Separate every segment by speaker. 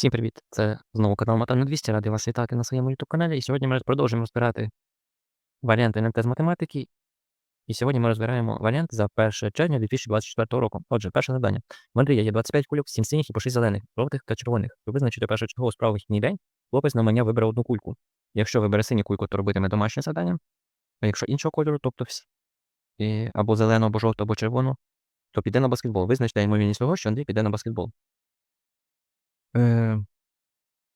Speaker 1: Всім привіт! Це знову канал Матан 200. Радий вас вітати на своєму YouTube каналі. І сьогодні ми продовжуємо розбирати варіанти НМТ з математики. І сьогодні ми розбираємо варіант за 1 червня 2024 року. Отже, перше завдання. В Андрія є 25 кульок, 7 синіх і по 6 зелених, жовтих та червоних. Ви визначите першочергово справу вихідний день. Хлопець на мене вибере одну кульку. Якщо вибере синю кульку, то робитиме домашнє завдання. А якщо іншого кольору, тобто всі, і або зелену, або жовту, або червону, то піде на баскетбол. Визначте ймовірність того, що Андрій піде на баскетбол. Е,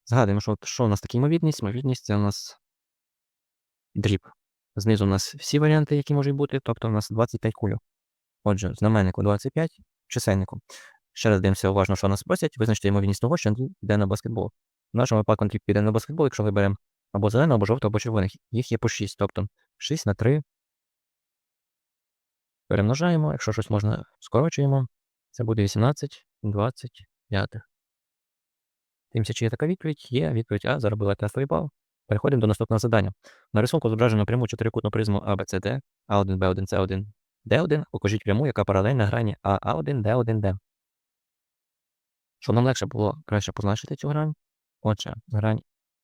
Speaker 1: Згадуємо, що, що у нас така ймовірність. Ймовірність це у нас дріб. Знизу у нас всі варіанти, які можуть бути, тобто у нас 25 кульок. Отже, знаменнику 25, чисельнику. Ще раз дивимося уважно, що нас просять. Визначте ймовірність того, що Андрій на баскетбол. В нашому випадку Андрій піде на баскетбол, якщо виберемо або зелену, або жовту, або червоних. Їх є по 6, тобто 6 на 3. Перемножаємо, якщо щось можна, скорочуємо. Це буде 18, 25. Дивимося, чи є така відповідь. Є відповідь А, заробила тестовий бал. Переходимо до наступного завдання. На рисунку зображено пряму чотирикутну призму ABCD, А1, Б1, С1, Д1. Покажіть пряму, яка паралельна грані А1, Д1, Д. Щоб нам легше було краще позначити цю грань. Отже, грань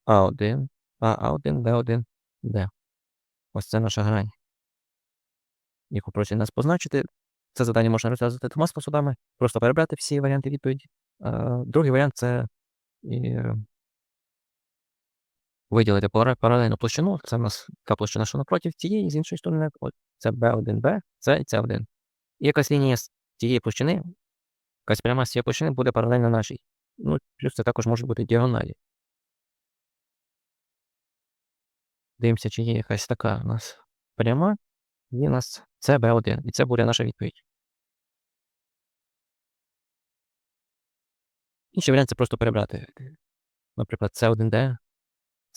Speaker 1: А1, А1, Б1, Д. Ось це наша грань. Яку просять нас позначити. Це завдання можна розв'язати двома способами. Просто перебрати всі варіанти відповіді. Другий варіант це і виділити паралельну площину. Це в нас та площина, що напроти цієї, з іншої сторони, це B1B, це і C1. І якась лінія з цієї площини, якась пряма з цієї площини буде паралельна нашій. Ну, плюс це також може бути діагоналі. Дивимося, чи є якась така у нас пряма, і у нас це B1, і це буде наша відповідь. Інший варіант це просто перебрати. Наприклад, С1D,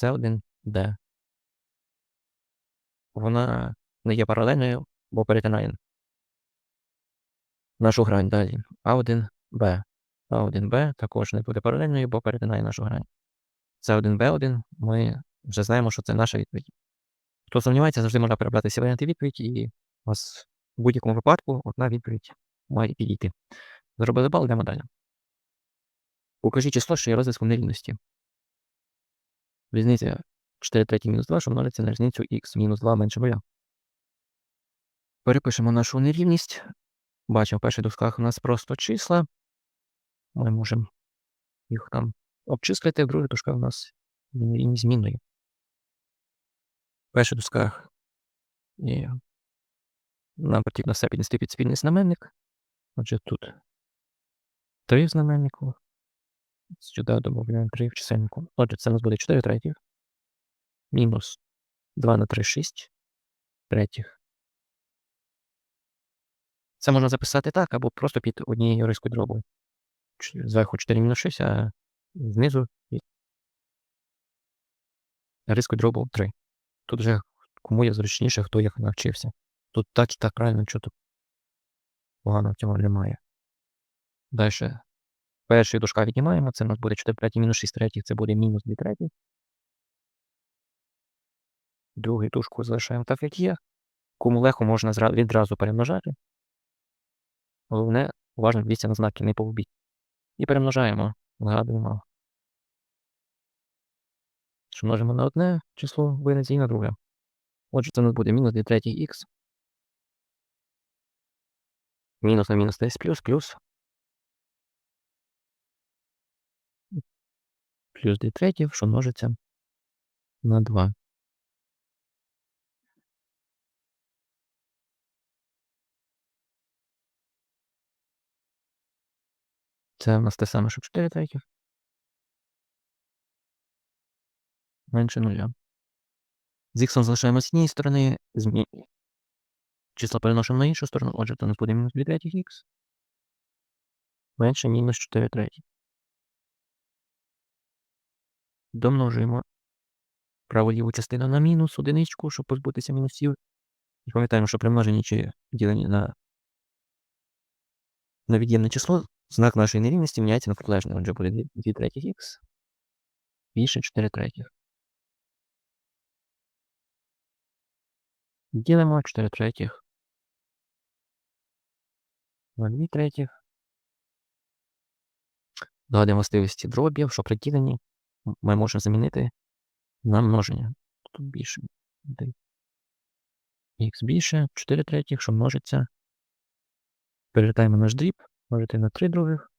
Speaker 1: С1D. Вона не є паралельною, бо перетинає нашу грань далі. А1Б. А1Б також не буде паралельною, бо перетинає нашу грань. С1Б1 ми вже знаємо, що це наша відповідь. Хто сумнівається, завжди можна перебрати всі варіанти відповіді, і у вас в будь-якому випадку одна відповідь має підійти. Зробили бал, йдемо далі. Укажіть число, що є розв'язком нерівності. Різниця 4 треті мінус 2, що множиться на різницю х мінус 2 менше 0. Перепишемо нашу нерівність. Бачимо, в перших дужках у нас просто числа. Ми можемо їх там обчислити, в других дужках у нас нерівність змінною. В перших дужках і нам потрібно все піднести під спільний знаменник. Отже, тут 3 в знаменнику. Сюди додаємо 3 в чисельнику. Отже, це у нас буде 4 третіх. Мінус 2 на 3 6 третіх. Це можна записати так, або просто під однією рискою дробою. Зверху 4 мінус 6, а знизу рискою дробу 3. Тут вже кому є зручніше, хто як навчився. Тут так і так правильно, що тут погано в цьому немає. Далі Перший дужка віднімаємо, це у нас буде 4 треті мінус 6 третіх, це буде мінус 2 треті. Другий дужку залишаємо так, як є. Кому легко можна відразу перемножати. Головне, уважно дивіться на знаки, не повбіть. І перемножаємо, згадуємо. Що множимо на одне число винеться і на друге. Отже, це у нас буде мінус 2 третій х. Мінус на мінус 10 плюс, плюс плюс 2 третіх, що множиться на 2. Це у нас те саме, що 4 третіх. Менше нуля. З х залишаємо з однієї сторони, змі... число переносимо на іншу сторону, отже, то у нас буде мінус 2 третіх х. Менше мінус 4 третіх. Домножуємо праву ліву частину на мінус одиничку, щоб позбутися мінусів. І пам'ятаємо, що при множенні чи діленні на на від'ємне число знак нашої нерівності міняється на протилежне. Отже, буде 2 третіх х більше 4 третіх. Ділимо 4 третіх на 2 третіх. Згадуємо властивості дробів, що при діленні ми можемо замінити на множення. Тут більше. Х більше, 4 третіх, що множиться. Перелітаємо наш дріб, множити на 3 других.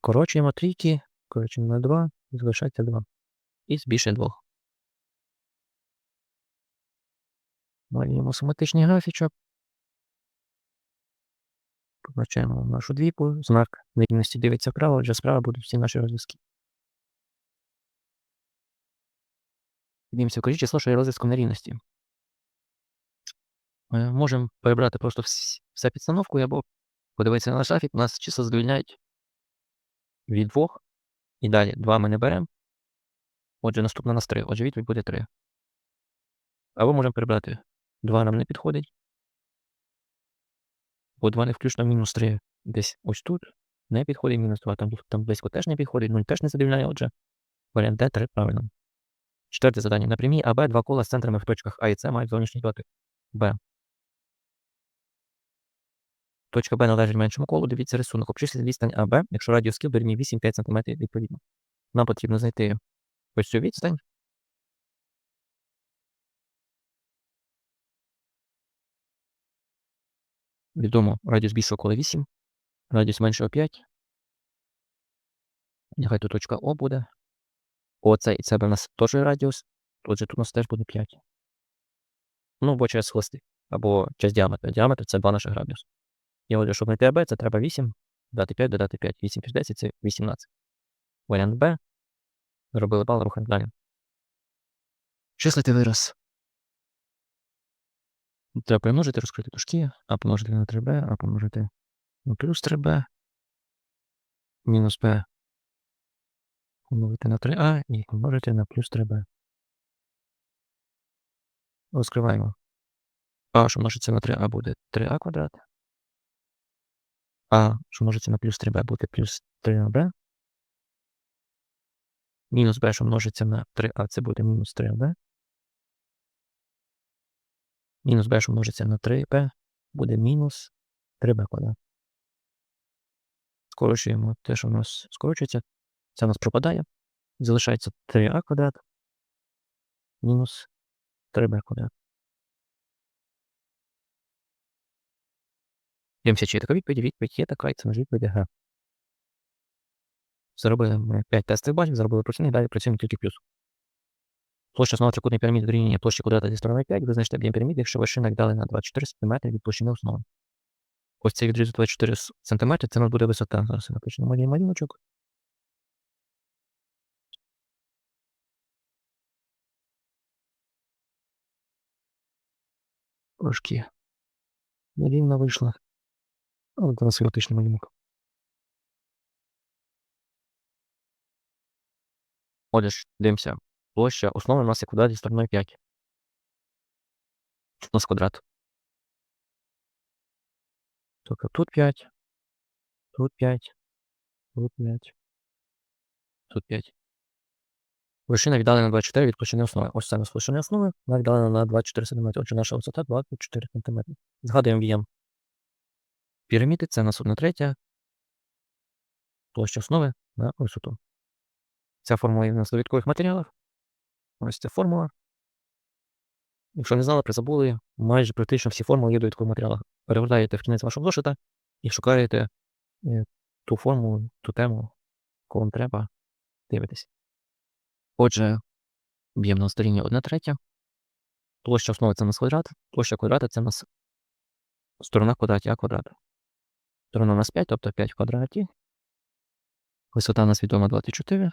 Speaker 1: Корочуємо трійки, корочуємо на 2, і залишається 2. Х більше 2. Малюємо схематичний графічок. Позначаємо нашу двійку, знак нерівності дивиться вправо, отже справа будуть всі наші розв'язки. Дивимося, кажіть число, що є розв'язком нерівності. Е, Можемо перебрати просто вс- все підстановкою або подивитися на наш графік. У нас числа задовільняють від 2 і далі 2 ми не беремо. Отже, наступна у нас 3. Отже, відповідь буде 3. Або можемо перебрати 2 нам не підходить. Бо 2 не включно мінус 3 десь ось тут. Не підходить мінус 2, там, там близько теж не підходить, 0 теж не задовільняє, отже, варіант Д 3 правильно. Четверте завдання. На прямій АБ два кола з центрами в точках А і С мають зовнішній дотик Б. Точка Б належить меншому колу, дивіться рисунок. Обчисліть відстань АБ, якщо радіус кіл дорівнює 8-5 см відповідно. Нам потрібно знайти ось цю відстань. Відомо, радіус більшого кола 8, радіус меншого 5. Нехай тут точка О буде. Оце і це в нас теж радіус. Отже, тут у нас теж буде 5. Ну, або через хвости, або через діаметр. Діаметр це 2 наших радіус. І отже, щоб знайти АБ, це треба 8, додати 5, додати 5. 8 плюс 10 це 18. Варіант Б. Зробили бал, рухаємо далі. Числити вираз. Треба помножити, розкрити дужки, а помножити на 3b, а помножити на плюс 3b, мінус b, помножити на 3a і помножити на плюс 3b. Розкриваємо. А, що множиться на 3а буде 3а квадрат. А, що множиться на плюс 3b буде плюс 3ab. Мінус b, що множиться на 3а, це буде мінус 3ab. Мінус b, що множиться на 3b, буде мінус 3b квадрат. Скорочуємо те, що у нас скорочується. Це у нас пропадає. Залишається 3а квадрат мінус 3b квадрат. Дивимося, чи є така відповідь. Відповідь є така, і це наш відповідь Г. Зробили 5 тестових балів, зробили процінник, далі працюємо тільки плюс. Площа основи трикутної піраміди дорівнює площі квадрата зі стороною 5, визначте об'єм піраміди, якщо вершина віддалена на 24 см від площини основи. Ось цей відрізок 24 см, це у нас буде висота. Зараз я напишу на малій малюночок. Трошки нерівно вийшла. Але у нас хаотичний малюнок. Отже, дивимося. Площа основи у нас є квадрат зі стороною 5. У нас квадрат. Тобто тут 5, тут 5, тут 5, тут 5. Вершина віддалена на 24 від площини основи. Ось у нас площина основи, вона віддалена на 24 см. Отже, наша висота 24 см. Згадуємо об'єм піраміди, це нас 1 третя. Площа основи на висоту. Ця формула є в нас в довідкових матеріалах. Ось ця формула. Якщо не знали, призабули, майже практично всі формули є в довідкових матеріалах. Перегортаєте в кінець вашого зошита і шукаєте е, ту формулу, ту тему, яку вам треба, дивитесь. Отже, об'єм на сторінні 1 третя. Площа основи це у нас квадрат, площа квадрата це у нас сторона квадраті А квадрата. Сторона у нас 5, тобто 5 в квадраті. Висота у нас відома 24.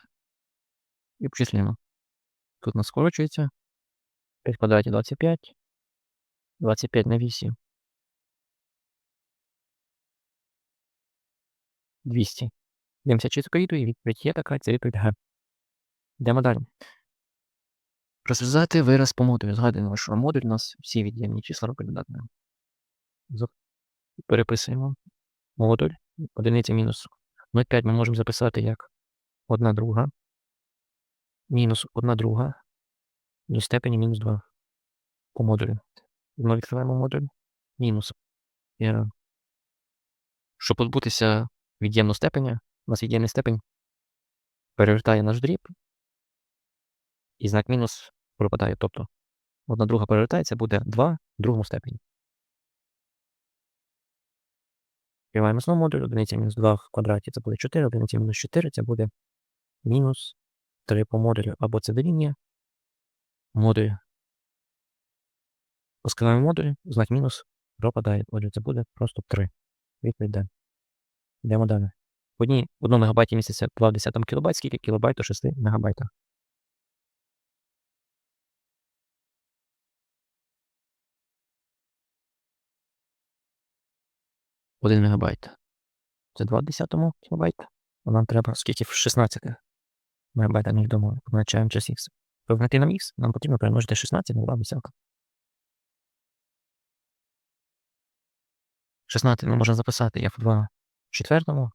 Speaker 1: І обчислюємо. Тут у нас скорочується. 5 в квадраті 25. 25 на 8. 200. Дивимося, чи це відповідь. Відповідь є така, це відповідь Г. Йдемо далі. Розв'язати вираз по модулю. Згадуємо, що модуль у нас всі від'ємні числа робить Переписуємо модуль. Одиниця мінус 0,5 ми можемо записати як 1 друга. Мінус 1 друга. В степені мінус 2 по модулю. Ми відкриваємо модуль. Мінус. Щоб позбутися від'ємного степеня, у нас від'ємний степень перевертає наш дріб, і знак мінус пропадає. Тобто одна друга перевертається, буде 2 в другому степені. Відкриваємо знову модуль, одиниця мінус 2 в квадраті це буде 4, одиниця мінус 4 це буде мінус 3 по модулю. Або це дорівнює модуль. Оскинаємо модуль, знак мінус пропадає. Отже, це буде просто 3. Відповідь Д. Йдемо далі. В одній 1 МБ місяця 2 в 10 кБ, скільки кілобайт у 6 МБ. 1 МБ. Це 20 десятому МБ. А ну, нам треба скільки в 16 МБ міг дома позначаємо час X. Щоб на нам X, нам потрібно перемножити 16 на 2 десятка. 16 ми можемо записати як в 2 четвертому,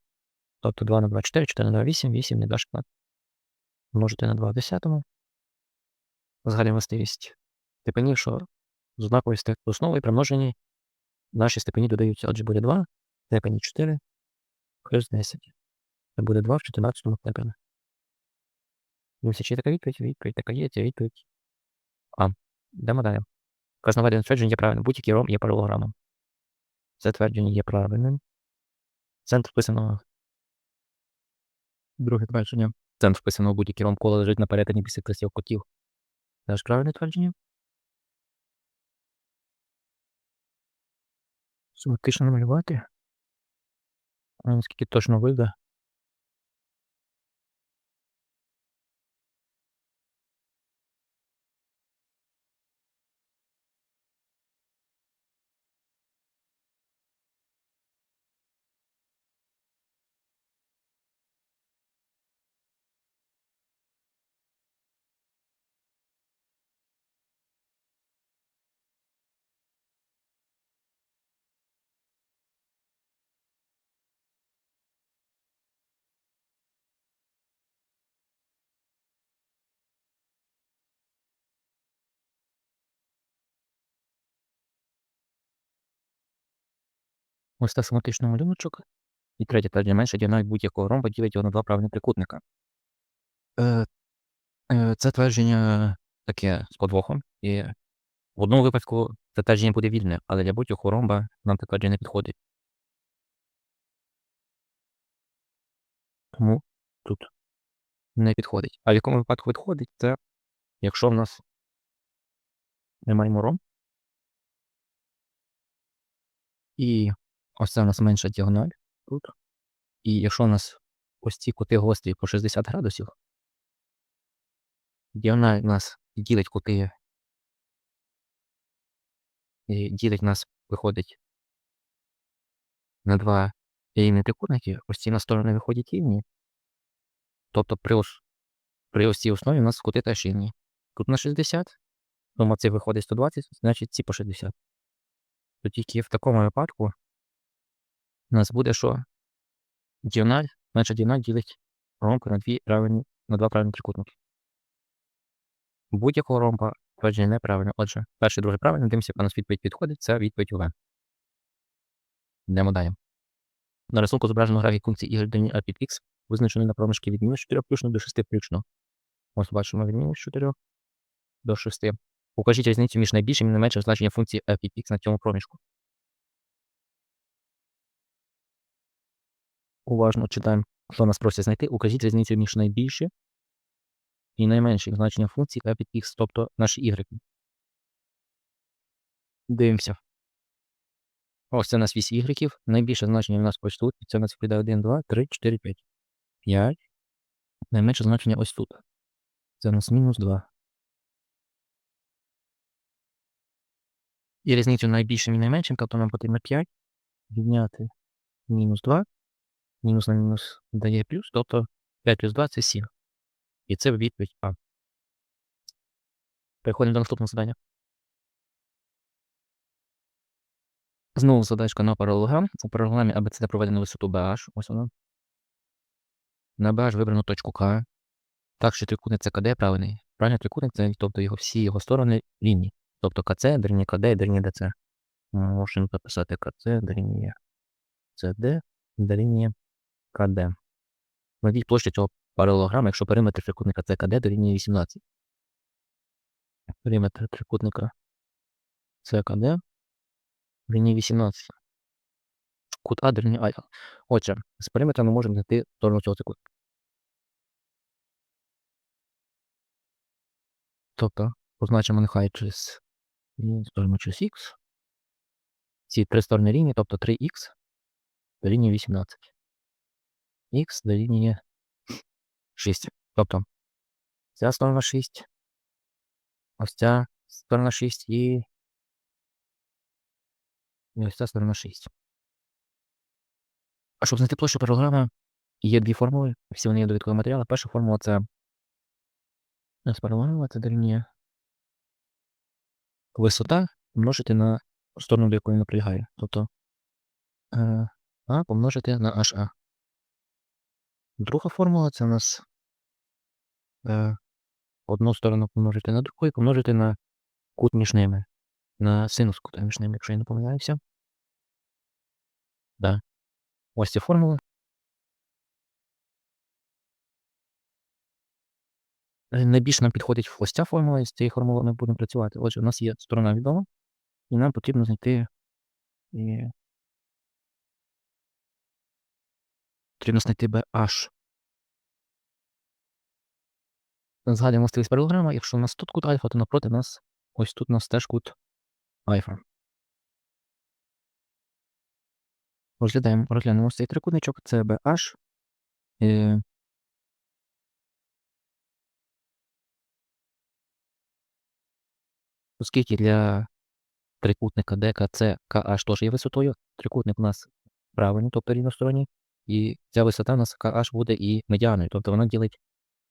Speaker 1: тобто 2 на 2, 4, 4 на 2, 8, 8 на 2, Множити на 2 в десятому. Згадуємо властивість. Типинів, що з однаковістю основи при множенні наші степені додаються. Отже, буде 2 в степені 4 плюс 10. Це буде 2 в 14 степені. Дивимося, чи є така відповідь? Відповідь така є, це відповідь. А, йдемо далі. Наведене твердження є правильним. Будь-який ром є паралограмом. Це твердження є правильним. Центр вписаного. Друге твердження. Центр вписаного будь-який ром кола лежить на перетині після красів котів. Це ж правильне твердження? Симметрично намалювати. А наскільки точно вийде. Ось так схематичний малюночок. І третє твердження менше діагональ будь-якого ромба ділить його на два правильні трикутника. Е, е, Це твердження таке з подвохом. І в одному випадку це твердження буде вільне, але для будь-якого ромба нам це твердження не підходить. Тому тут не підходить. А в якому випадку підходить, це якщо в нас ми маємо ромб, і ось це у нас менша діагональ тут. І якщо у нас ось ці кути гострі по 60 градусів, діагональ у нас ділить кути, і ділить нас, виходить на два рівні трикутники, ось ці на сторони виходять рівні. Тобто при ось, при ось цій основі у нас кути теж рівні. Тут на 60, тому це виходить 120, значить ці по 60. То тільки в такому випадку у нас буде, що діагональ, менша діагональ ділить ромб на, дві правильні, на два правильні трикутники. Будь-якого ромба твердження неправильно. Отже, перше і друге правильно, дивимося, яка нас відповідь підходить, це відповідь В. Йдемо далі. На рисунку зображено графік функції y дорівнює a під x, визначений на проміжки від мінус 4 включно до 6 включно. Ось бачимо від мінус 4 до 6. Покажіть різницю між найбільшим і найменшим значенням функції f під x на цьому проміжку. Уважно читаємо, що нас просять знайти. Укажіть різницю між найбільшим і найменшим значенням функції f під x, тобто наші y. Дивимося. Ось це у нас вісь y. Найбільше значення у нас ось тут. І це у нас відповідає 1, 2, 3, 4, 5. 5. Найменше значення ось тут. Це у нас мінус 2. І різницю найбільшим і найменшим, тобто нам потрібно 5 відняти мінус 2. Мінус на мінус дає плюс, тобто 5 плюс 2 це 7. І це відповідь А. Переходимо до наступного задання. Знову задачка на паралелограм. У паралелограмі ABCD проведено висоту BH. Ось вона. На BH вибрано точку К. Так, що трикутник ЦКД правильний. Правильний трикутник це, тобто його всі його сторони рівні. Тобто КЦ, дорівнює КД і ДЦ. Можемо записати КЦ, дорівнює ЦД, дорівнює КД. Навіть площа цього паралелограм, якщо периметр трикутника ЦКД дорівнює 18. Периметр трикутника ЦКД дорівнює 18. Кут А дорівнює альфа. Отже, з периметра ми можемо знайти сторону цього трикутника. Тобто, позначимо нехай через сторону через х. Ці три сторони рівні, тобто 3х дорівнює 18. Х дорівнює 6. Тобто ця сторона 6, ось ця сторона 6 і, і ось ця сторона 6. А щоб знайти площу паралограма, є дві формули, всі вони є довідкові матеріали. Перша формула це з паралограма, це дорівнює висота помножити на сторону, до якої вона прилягає. Тобто е, А помножити на HA. Друга формула це у нас е, одну сторону помножити на другу і помножити на кут між ними. На синус кута між ними, якщо я не помиляюся. Да. Ось ці формули. Е, Найбільш нам підходить ось ця формула, і з цією формулою ми будемо працювати. Отже, у нас є сторона відома, і нам потрібно знайти. Потрібно знайти BH. Згадуємо стилість паралограма, якщо у нас тут кут альфа, то напроти нас ось тут у нас теж кут альфа. Розглядаємо, розглянемо цей трикутничок, це BH. Е, Оскільки для трикутника ДКЦ KH теж є висотою, трикутник у нас правильний, тобто рівносторонній, і ця висота у нас KH буде і медіаною, тобто вона ділить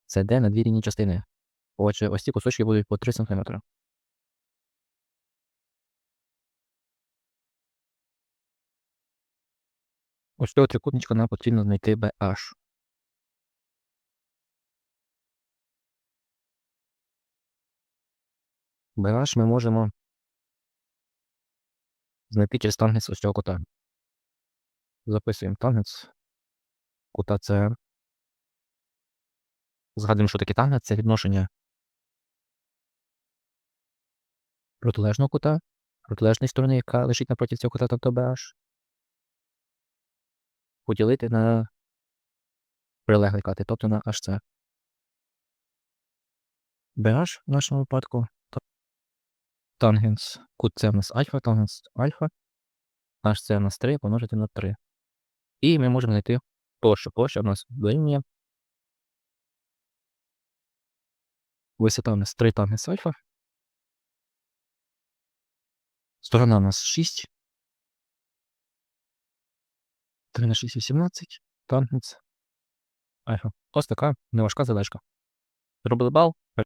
Speaker 1: CD на дві рівні частини. Отже, ось ці кусочки будуть по 3 см. Ось цього трикутничка нам потрібно знайти BH. BH ми можемо знайти через тангенс ось цього кута. Записуємо тангенс кута CR. Згадуємо, що таке тангенс це відношення протилежного кута, протилежної сторони, яка лежить напроти цього кута, тобто BH, поділити на прилеглий кати, тобто на HC. BH в нашому випадку тангенс кут це в нас альфа, тангенс альфа, HC у нас 3 помножити на 3. І ми можемо знайти площу. Площа у нас дорівнює Висота у нас 3 тангенс альфа. Сторона у нас 6. 3 на 6 18. Тангенс альфа. Ось така неважка задачка. Зробили бал.